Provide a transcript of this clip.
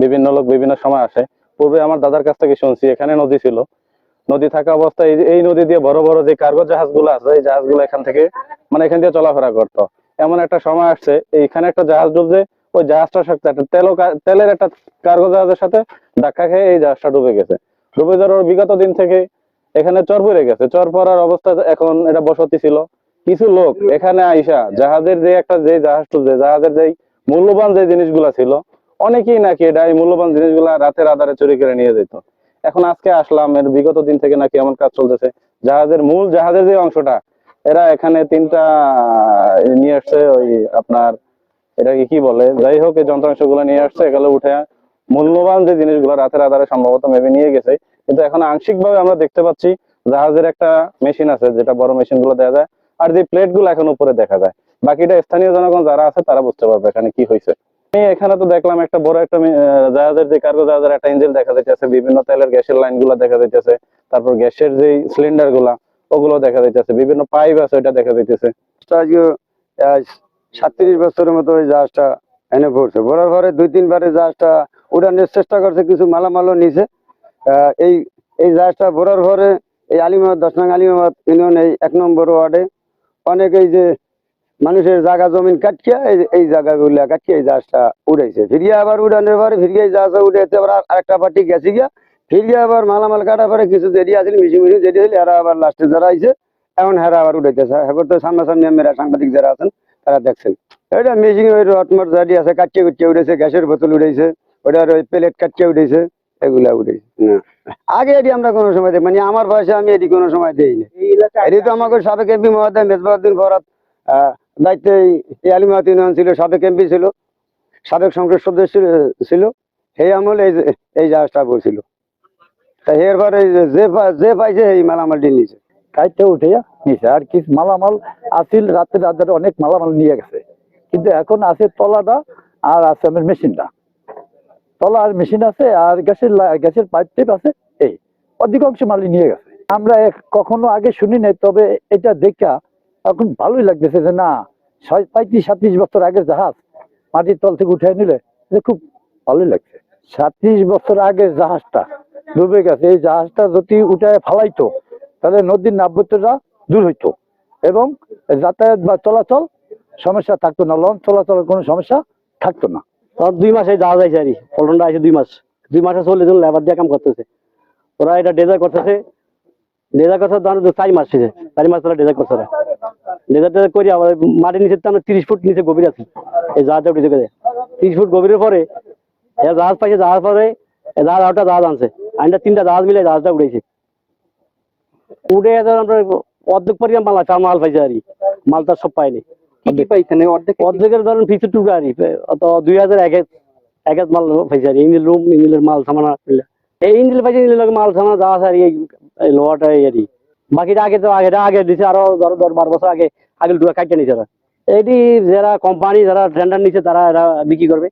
বিভিন্ন লোক বিভিন্ন সময় আসে। পূর্বে আমার দাদার কাছ থেকে শুনছি, এখানে নদী ছিল। নদী থাকা অবস্থায় এই নদী দিয়ে বড় বড় যে কার্গো জাহাজগুলো আছে, এই জাহাজগুলো এখান থেকে মানে এখান দিয়ে চলাফেরা করতো। এমন একটা সময় আসছে, এইখানে একটা জাহাজ ডুবছে, ওই জাহাজটার সাথে একটা তেলও কা- তেলের একটা কার্গো জাহাজের সাথে ধাক্কা খেয়ে এই জাহাজটা ডুবে গেছে। ডুবে যাওয়ার বিগত দিন থেকে এখানে চর পড়ে গেছে। চর পড়ার অবস্থা এখন এটা বসতি ছিল। কিছু লোক এখানে আইসা জাহাজের যে একটা যে জাহাজ যে জাহাজের যে মূল্যবান যে জিনিসগুলা ছিল অনেকেই নাকি এটা এই মূল্যবান জিনিসগুলা রাতের আধারে চুরি করে নিয়ে যেত। এখন আজকে আসলাম, এর বিগত দিন থেকে নাকি এমন কাজ চলতেছে। জাহাজের মূল জাহাজের যে অংশটা, এরা এখানে তিনটা নিয়ে আসছে ওই আপনার, এটাকে কি বলে? যাই হোক, এই যন্ত্রাংশগুলো নিয়ে আসছে, এগুলো উঠে মূল্যবান যে জিনিসগুলো রাতের আধারে সম্ভবত মেবি নিয়ে গেছে। কিন্তু এখন আংশিক ভাবে আমরা দেখতে পাচ্ছি জাহাজের একটা মেশিন আছে, যেটা বড় মেশিনগুলো দেওয়া যায়, আর যে প্লেটগুলো এখন উপরে দেখা যায়। বাকিটা স্থানীয় জনগণ যারা আছে, তারা বুঝতে পারবে এখানে কি হয়েছে এখানে তো দেখলাম একটা বড় একটা জাহাজের যে কার্গো জাহাজের একটা ইঞ্জিন দেখা যাইতেছে, বিভিন্ন তেলের গ্যাসের লাইনগুলা দেখা যাইতেছে, তারপর গ্যাসের যে সিলিন্ডারগুলা, ওগুলো দেখা যাইতেছে, বিভিন্ন পাইপ আছে ওইটা দেখা যাইতেছে। সাতত্রিশ বছরের মতো ওই জাহাজটা এনে পড়ছে। পড়ার পরে দুই, তিনবারে জাহাজটা উড়ানোর চেষ্টা করছে, কিছু মালামালও নিছে। এই এই জাহাজটা ভরার পরে এই আলিমাবাদ, দশ আলিমাবাদ ইউনিয়ন, এই এক নম্বর ওয়ার্ডে। অনেক এই যে মানুষের জায়গা জমিন কাটিয়া এই জায়গাগুলো কাটিয়ে এই জাহাজটা উড়াইছে। ফিরিয়ে আবার উড়ানোর পরে ফিরিয়ে এই জাহাজটা উড়াইতে আবার আর- আরেকটা পার্টি গেছে গিয়া। ফিরিয়ে আবার মালামাল কাটার পরে কিছু দেরি আছিল মিশিং মিশিং দেরি হইলে এরা আবার লাস্টে যারা আইছে এখন হেরা আবার উঠাইতেছে এখন তো সামনাসামনি আমরা সাংবাদিক যারা আছেন তারা দেখছেন। এটা মেশিং ওই রটমট জাডি আছে কাটিয়ে কুটিয়ে উঠেছে গ্যাসের বোতল উঠেছে ওটার ওই প্লেট কাটিয়ে উঠেছে এগুলা উঠেছে আগে এটি আমরা কোনো সময় দেই মানে আমার বয়সে আমি এটি কোনো সময় দেই না এটি তো আমাকে সাবেক এমপি মহোদয় মেজবাউদ্দিন ফরাত আহ, দায়িত্বে আলিমাত ইউনিয়ন ছিল, সাবেক এমপি ছিল, সাবেক সংসদ সদস্য ছিল সেই আমলে এই এই জাহাজটা বলছিল তা এরপরে এই যে- পাইছে এই মালামালটি কাইটে উঠে আর কি মালামাল আসিল রাতে অনেক মালামাল নিয়ে গেছে। কিন্তু এখন আছে তলাটা আর আছে আমার মেশিনটা। তলা আর মেশিন আছে আর গ্যাসের গ্যাসের পাইপ টেপ আছে, এই অধিকাংশ মালই নিয়ে গেছে। আমরা কখনো আগে শুনি নাই, তবে এটা দেখা এখন ভালোই লাগতেছে যে না, ছয় পঁয়ত্রিশ সাতত্রিশ বছর আগের জাহাজ মাটির তল থেকে উঠে নিলে খুব ভালোই লাগছে। সাতত্রিশ বছর আগের জাহাজটা ডুবে গেছে। এই জাহাজটা যদি উঠে ফালাইতো, তাহলে নদীর নাব্যতা দূর হইতো এবং যাতায়াত বা চলাচল সমস্যা থাকতো না, লঞ্চ চলাচলের কোনো সমস্যা থাকতো না। তার দুই মাসে যাওয়া যাইছে আর পল্টনটা আছে দুই মাস। দুই মাসে চলে যখন লেবার দিয়ে কাম করতেছে। ওরা এটা ডেজার করতেছে। ডেজার করতে ধরো চারি মাস চারি মাস তারা ডেজার করছে টেজার করি আবার মাটির নিচে তো তিরিশ ফুট নিচে গভীর আছে এই জাহাজটা উঠে গেছে তিরিশ ফুট গভীরের পরে জাহাজ পাইছে জাহাজ পরে জাহাজ আটটা জাহাজ আনছে আইনটা তিনটা জাহাজ মিলে জাহাজটা উঠেছে উঠে আমরা অর্ধেক পরিমাণ মাল আছে মাল পাইছে আর। মাল তার সব পাইনি অর্ধেক অর্ধেকের ধরেন ফিসে টুকু আর। দুই হাজার এক এক মাল পাইছে আর। ইঞ্জিল রুম ইঞ্জিলের মাল সামানা এই ইঞ্জিল পাইছে ইঞ্জিলের মাল সামানা যা আছে আর এই লোহাটা এই আর। বাকিটা আগে তো আগেটা আগে দিছে আরও ধরো দশ বারো বছর আগে আগে ডুয়া কাটিয়ে নিছে এটি যারা কোম্পানি যারা টেন্ডার নিছে, তারা এরা বিক্রি করবে।